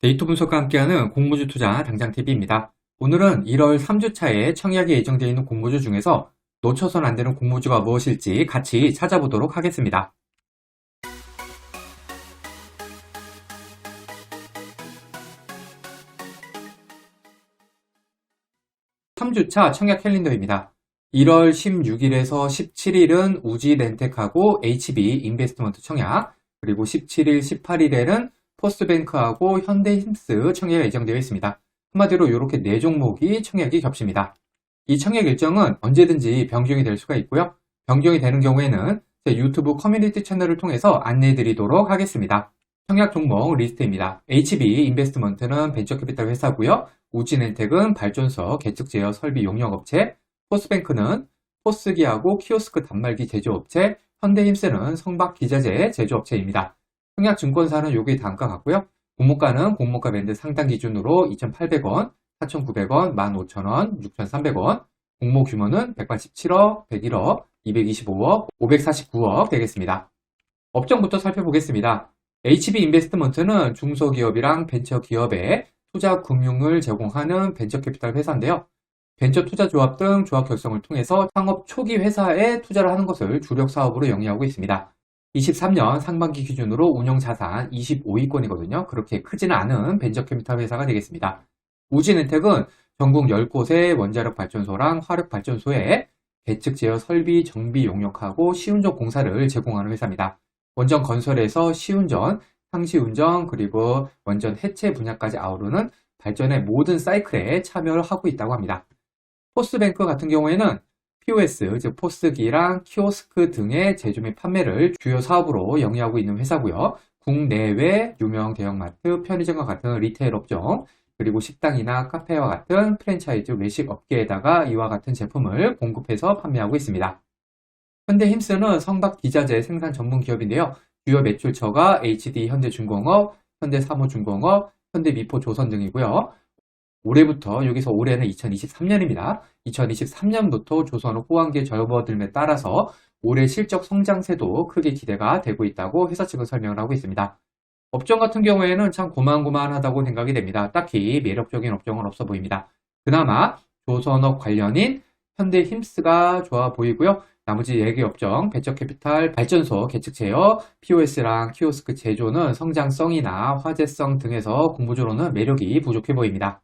데이터 분석과 함께하는 공모주 투자 당장 TV입니다. 오늘은 1월 3주차에 청약이 예정되어 있는 공모주 중에서 놓쳐선 안 되는 공모주가 무엇일지 같이 찾아보도록 하겠습니다. 3주차 청약 캘린더입니다. 1월 16일에서 17일은 우지 렌텍하고 HB 인베스트먼트 청약, 그리고 17일, 18일에는 포스트뱅크하고 현대힘스 청약이 예정되어 있습니다. 한마디로 이렇게 네 종목이 청약이 겹칩니다. 이 청약 일정은 언제든지 변경이 될 수가 있고요. 변경이 되는 경우에는 제 유튜브 커뮤니티 채널을 통해서 안내해 드리도록 하겠습니다. 청약 종목 리스트입니다. HB 인베스트먼트는 벤처캐피탈 회사고요. 우진엔텍은 발전소 계측 제어 설비 용역업체, 포스뱅크는 포스기하고 키오스크 단말기 제조업체, 현대힘스는 성박 기자재 제조업체입니다. 청약증권사는 요게 단가 같고요. 공모가는 공모가 밴드 상단 기준으로 2,800원, 4,900원, 15,000원, 6,300원, 공모 규모는 187억, 101억, 225억, 549억 되겠습니다. 업종부터 살펴보겠습니다. HB 인베스트먼트는 중소기업이랑 벤처기업에 투자 금융을 제공하는 벤처캐피탈 회사인데요. 벤처 투자 조합 등 조합 결성을 통해서 창업 초기 회사에 투자를 하는 것을 주력 사업으로 영위하고 있습니다. 23년 상반기 기준으로 운영 자산 25위권이거든요. 그렇게 크지는 않은 벤처캐피탈 회사가 되겠습니다. 우진은택은 전국 10곳의 원자력 발전소랑 화력 발전소에 계측 제어 설비 정비 용역하고 시운전 공사를 제공하는 회사입니다. 원전 건설에서 시운전, 상시운전 그리고 원전 해체 분야까지 아우르는 발전의 모든 사이클에 참여를 하고 있다고 합니다. 포스뱅크 같은 경우에는 POS, 즉 포스기랑 키오스크 등의 제조 및 판매를 주요 사업으로 영위하고 있는 회사고요. 국내외 유명 대형마트, 편의점과 같은 리테일 업종, 그리고 식당이나 카페와 같은 프랜차이즈 외식 업계에다가 이와 같은 제품을 공급해서 판매하고 있습니다. 현대 힘스는 성박 기자재 생산 전문 기업인데요. 주요 매출처가 HD 현대중공업, 현대사무중공업, 현대미포조선 등이고요. 올해부터 여기서 올해는 2023년입니다. 2023년부터 조선업 호황기에 접어들에 따라서 올해 실적 성장세도 크게 기대가 되고 있다고 회사 측은 설명을 하고 있습니다. 업종 같은 경우에는 참 고만고만하다고 생각이 됩니다. 딱히 매력적인 업종은 없어 보입니다. 그나마 조선업 관련인 현대힘스가 좋아 보이고요. 나머지 예개 업종, 벤처캐피탈, 발전소, 계측 제어, POS랑 키오스크 제조는 성장성이나 화제성 등에서 공모주로는 매력이 부족해 보입니다.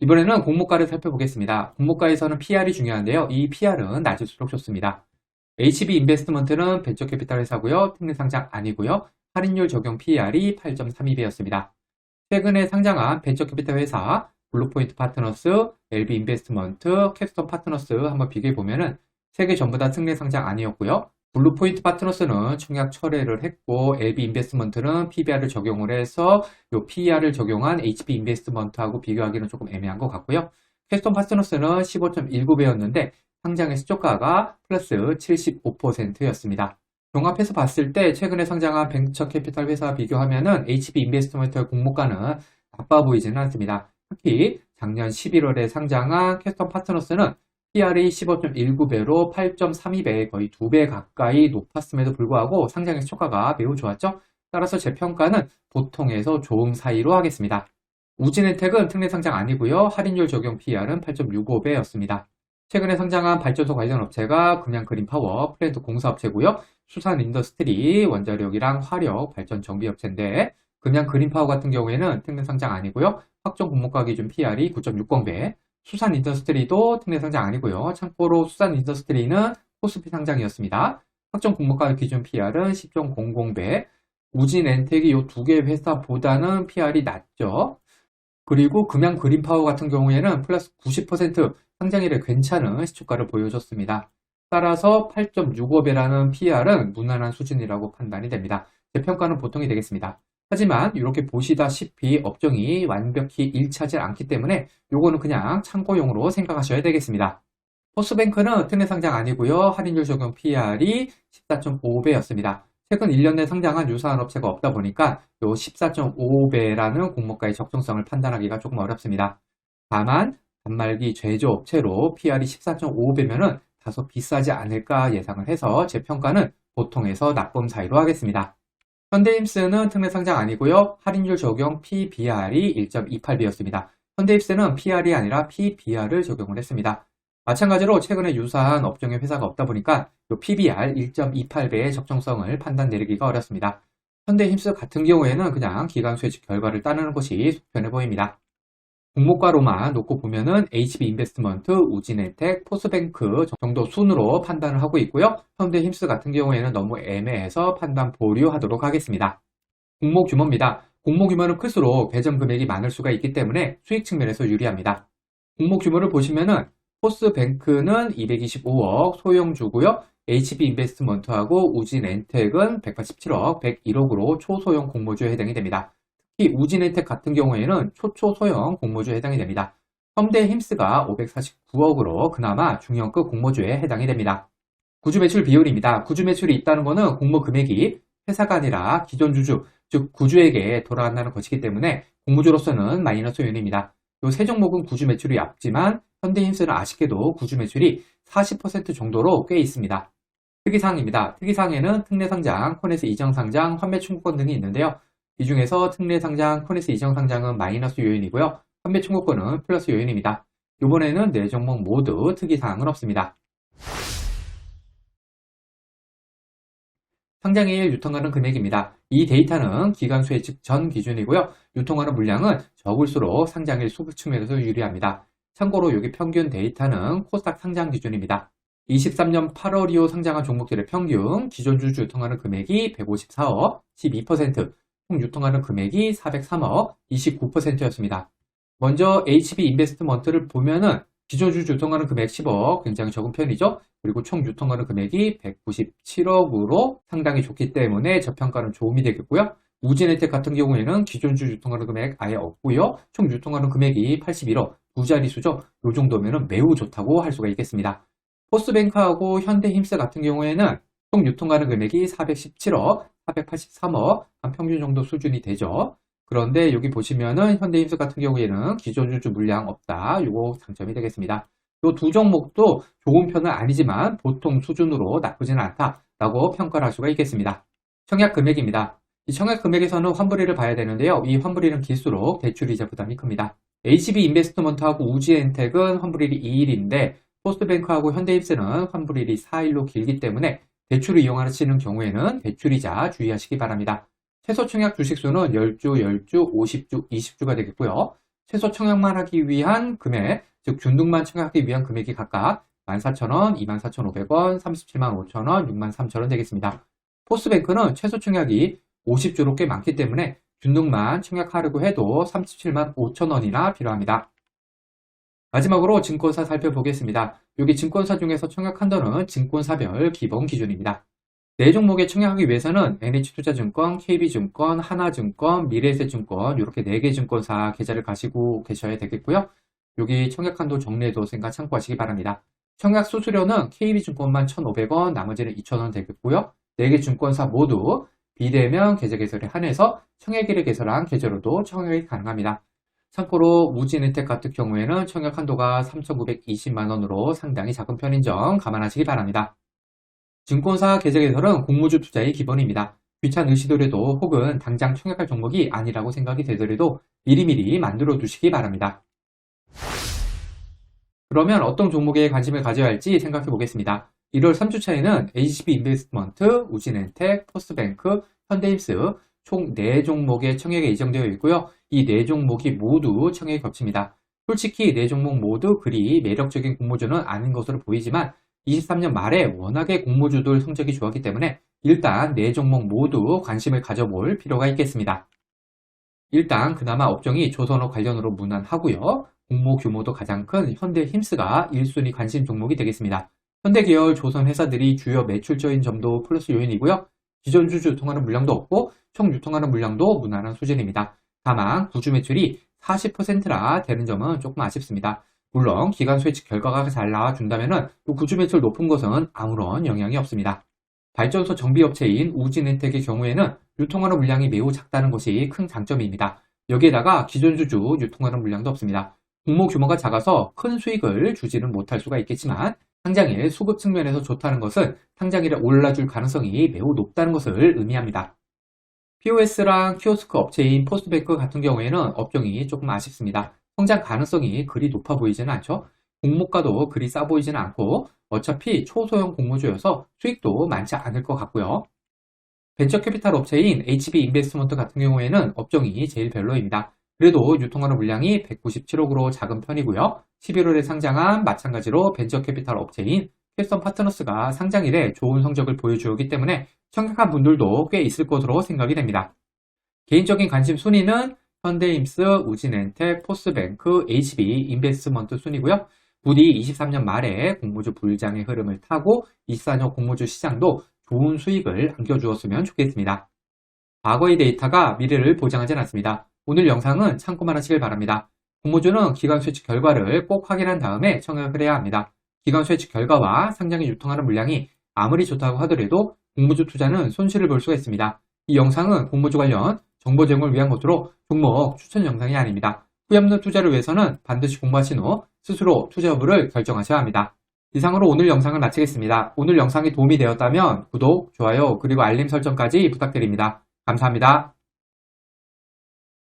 이번에는 공모가를 살펴보겠습니다. 공모가에서는 PR이 중요한데요. 이 PR은 낮을수록 좋습니다. HB 인베스트먼트는 벤처캐피탈 회사고요. 특례 상장 아니고요. 할인율 적용 PR이 8.32배였습니다. 최근에 상장한 벤처캐피탈 회사 블루포인트 파트너스, LB 인베스트먼트, 캡스톤 파트너스 한번 비교해 보면은 세 개 전부 다 특례 상장 아니었고요. 블루포인트 파트너스는 청약 철회를 했고 LB 인베스트먼트는 PBR을 적용을 해서 요 PER을 적용한 HB 인베스트먼트하고 비교하기는 조금 애매한 것 같고요. 캡스톤 파트너스는 15.19배였는데 상장의 시초가가 플러스 75%였습니다. 종합해서 봤을 때 최근에 상장한 벤처 캐피탈 회사와 비교하면은 HB 인베스트먼트의 공모가는 나빠 보이지는 않습니다. 특히 작년 11월에 상장한 캐스턴 파트너스는 PR이 15.19배로 8.32배 거의 2배 가까이 높았음에도 불구하고 상장의 초과가 매우 좋았죠. 따라서 제 평가는 보통에서 좋음 사이로 하겠습니다. 우진 혜택은 특례 상장 아니고요. 할인율 적용 PR은 8.65배였습니다. 최근에 상장한 발전소 관련 업체가 금양 그린 파워, 플랜트 공사업체고요. 수산 인더스트리, 원자력이랑 화력, 발전 정비 업체인데 금양 그린 파워 같은 경우에는 특례 상장 아니고요. 확정 공모가 기준 PR이 9.60배, 수산 인더스트리도 특례 상장 아니고요. 참고로 수산 인더스트리는 코스피 상장이었습니다. 확정 공모가 기준 PR은 10.00배, 우진 엔텍이 이 두 개의 회사보다는 PR이 낮죠. 그리고 금양 그린파워 같은 경우에는 플러스 90% 상장일에 괜찮은 시초가를 보여줬습니다. 따라서 8.65배라는 PR은 무난한 수준이라고 판단이 됩니다. 제 평가는 보통이 되겠습니다. 하지만 이렇게 보시다시피 업종이 완벽히 일치하지 않기 때문에 요거는 그냥 참고용으로 생각하셔야 되겠습니다. 포스뱅크는 특례 상장 아니고요. 할인율 적용 PR이 14.5배였습니다. 최근 1년 내 상장한 유사한 업체가 없다 보니까 요 14.5배라는 공모가의 적정성을 판단하기가 조금 어렵습니다. 다만 단말기 제조 업체로 PR이 14.5배면은 다소 비싸지 않을까 예상을 해서 제 평가는 보통에서 나쁨 사이로 하겠습니다. 현대힘스는 특례 상장 아니고요. 할인율 적용 PBR이 1.28배였습니다. 현대입스는 PR이 아니라 PBR을 적용을 했습니다. 마찬가지로 최근에 유사한 업종의 회사가 없다 보니까 이 PBR 1.28배의 적정성을 판단 내리기가 어렵습니다. 현대힘스 같은 경우에는 그냥 기간수혜직 결과를 따르는 것이 속편해 보입니다. 종목가로만 놓고 보면은 HB 인베스트먼트, 우진혜택, 포스뱅크 정도 순으로 판단을 하고 있고요. 현대힘스 같은 경우에는 너무 애매해서 판단 보류하도록 하겠습니다. 공모 규모입니다. 공모 규모는 클수록 배정 금액이 많을 수가 있기 때문에 수익 측면에서 유리합니다. 공모 규모를 보시면은 포스뱅크는 225억 소형주고요. HB 인베스트먼트하고 우진엔텍은 187억, 101억으로 초소형 공모주에 해당이 됩니다. 특히 우진엔텍 같은 경우에는 초초 소형 공모주에 해당이 됩니다. 현대 힘스가 549억으로 그나마 중형급 공모주에 해당이 됩니다. 구주 매출 비율입니다. 구주 매출이 있다는 것은 공모 금액이 회사가 아니라 기존 주주, 즉 구주에게 돌아간다는 것이기 때문에 공모주로서는 마이너스 요인입니다. 이 세 종목은 구주 매출이 앞지만 현대힘스는 아쉽게도 구주 매출이 40% 정도로 꽤 있습니다. 특이사항입니다. 특이사항에는 특례상장, 코네스 이정상장, 환매 청구권 등이 있는데요. 이 중에서 특례 상장, 코네스 이정 상장은 마이너스 요인이고요. 환매 청구권은 플러스 요인입니다. 이번에는 네 종목 모두 특이사항은 없습니다. 상장일 유통하는 금액입니다. 이 데이터는 기간수의 즉전 기준이고요. 유통하는 물량은 적을수록 상장일 수급 측면에서 유리합니다. 참고로 여기 평균 데이터는 코스닥 상장 기준입니다. 23년 8월 이후 상장한 종목들의 평균 기존 주주 유통하는 금액이 154억, 12%, 총 유통하는 금액이 403억, 29%였습니다. 먼저 HB 인베스트먼트를 보면은 기존 주주 유통하는 금액 10억 굉장히 적은 편이죠. 그리고 총 유통하는 금액이 197억으로 상당히 좋기 때문에 저평가는 도움이 되겠고요. 우진혜택 같은 경우에는 기존 주주 유통하는 금액 아예 없고요. 총 유통하는 금액이 81억, 두 자릿수죠. 이 정도면 매우 좋다고 할 수가 있겠습니다. 포스뱅크하고 현대힘스 같은 경우에는 총 유통하는 금액이 417억, 483억, 한 평균 정도 수준이 되죠. 그런데 여기 보시면은 현대힘스 같은 경우에는 기존 주주 물량 없다. 이거 장점이 되겠습니다. 이 두 종목도 좋은 편은 아니지만 보통 수준으로 나쁘지는 않다라고 평가를 할 수가 있겠습니다. 청약 금액입니다. 이 청약 금액에서는 환불이를 봐야 되는데요. 이 환불이는 길수록 대출 이자 부담이 큽니다. HB 인베스트먼트하고 우지엔텍은 환불일이 2일인데 포스트뱅크하고 현대입스는 환불일이 4일로 길기 때문에 대출을 이용하시는 경우에는 대출이자 주의하시기 바랍니다. 최소 청약 주식수는 10주, 10주, 50주, 20주가 되겠고요. 최소 청약만 하기 위한 금액, 즉 균등만 청약하기 위한 금액이 각각 14,000원, 24,500원, 37만 5천원, 6만 3천원 되겠습니다. 포스뱅크는 최소 청약이 50주로 꽤 많기 때문에 균등만 청약하려고 해도 37만 5천원이나 필요합니다. 마지막으로 증권사 살펴보겠습니다. 여기 증권사 중에서 청약한도는 증권사별 기본 기준입니다. 네 종목에 청약하기 위해서는 NH투자증권, KB증권, 하나증권, 미래에셋증권 이렇게 네 개 증권사 계좌를 가시고 계셔야 되겠고요. 여기 청약한도 생각 참고하시기 바랍니다. 청약 수수료는 KB증권만 1,500원, 나머지는 2,000원 되겠고요. 네 개 증권사 모두 비대면 계좌 개설에 한해서 청약일을 개설한 계좌로도 청약이 가능합니다. 참고로 무진혜택 같은 경우에는 청약 한도가 3,920만원으로 상당히 작은 편인 점 감안하시기 바랍니다. 증권사 계좌 개설은 공모주 투자의 기본입니다. 귀찮으시더라도 혹은 당장 청약할 종목이 아니라고 생각이 되더라도 미리미리 만들어 두시기 바랍니다. 그러면 어떤 종목에 관심을 가져야 할지 생각해 보겠습니다. 1월 3주차에는 HB 인베스트먼트, 우진엔텍, 포스뱅크, 현대입스 총 4종목의 청약이 예정되어 있고요. 이 4종목이 모두 청약이 겹칩니다. 솔직히 4종목 모두 그리 매력적인 공모주는 아닌 것으로 보이지만 23년 말에 워낙에 공모주들 성적이 좋았기 때문에 일단 4종목 모두 관심을 가져볼 필요가 있겠습니다. 일단 그나마 업종이 조선업 관련으로 무난하고요. 공모 규모도 가장 큰 현대 힘스가 1순위 관심 종목이 되겠습니다. 현대계열 조선 회사들이 주요 매출처인 점도 플러스 요인이고요. 기존 주주 유통하는 물량도 없고 총 유통하는 물량도 무난한 수준입니다. 다만 구주 매출이 40%라 되는 점은 조금 아쉽습니다. 물론 기간 수혜치 결과가 잘 나와준다면 구주 매출 높은 것은 아무런 영향이 없습니다. 발전소 정비업체인 우진엔텍의 경우에는 유통하는 물량이 매우 작다는 것이 큰 장점입니다. 여기에다가 기존 주주 유통하는 물량도 없습니다. 공모 규모가 작아서 큰 수익을 주지는 못할 수가 있겠지만 상장일 수급 측면에서 좋다는 것은 상장일에 올라줄 가능성이 매우 높다는 것을 의미합니다. POS랑 키오스크 업체인 포스트뱅크 같은 경우에는 업종이 조금 아쉽습니다. 성장 가능성이 그리 높아 보이지는 않죠. 공모가도 그리 싸 보이지는 않고 어차피 초소형 공모주여서 수익도 많지 않을 것 같고요. 벤처 캐피탈 업체인 HB 인베스트먼트 같은 경우에는 업종이 제일 별로입니다. 그래도 유통하는 물량이 197억으로 작은 편이고요. 11월에 상장한 마찬가지로 벤처캐피탈 업체인 캡선 파트너스가 상장일에 좋은 성적을 보여주었기 때문에 청약한 분들도 꽤 있을 것으로 생각이 됩니다. 개인적인 관심 순위는 현대임스, 우진엔텍, 포스뱅크, HB 인베스트먼트 순이고요. 부디 23년 말에 공모주 불장의 흐름을 타고 24년 공모주 시장도 좋은 수익을 안겨주었으면 좋겠습니다. 과거의 데이터가 미래를 보장하진 않습니다. 오늘 영상은 참고만 하시길 바랍니다. 공모주는 기관 수치 결과를 꼭 확인한 다음에 청약을 해야 합니다. 기관 수치 결과와 상장에 유통하는 물량이 아무리 좋다고 하더라도 공모주 투자는 손실을 볼 수가 있습니다. 이 영상은 공모주 관련 정보 제공을 위한 것으로 종목 추천 영상이 아닙니다. 후회 없는 투자를 위해서는 반드시 공부하신 후 스스로 투자 여부를 결정하셔야 합니다. 이상으로 오늘 영상을 마치겠습니다. 오늘 영상이 도움이 되었다면 구독, 좋아요, 그리고 알림 설정까지 부탁드립니다. 감사합니다.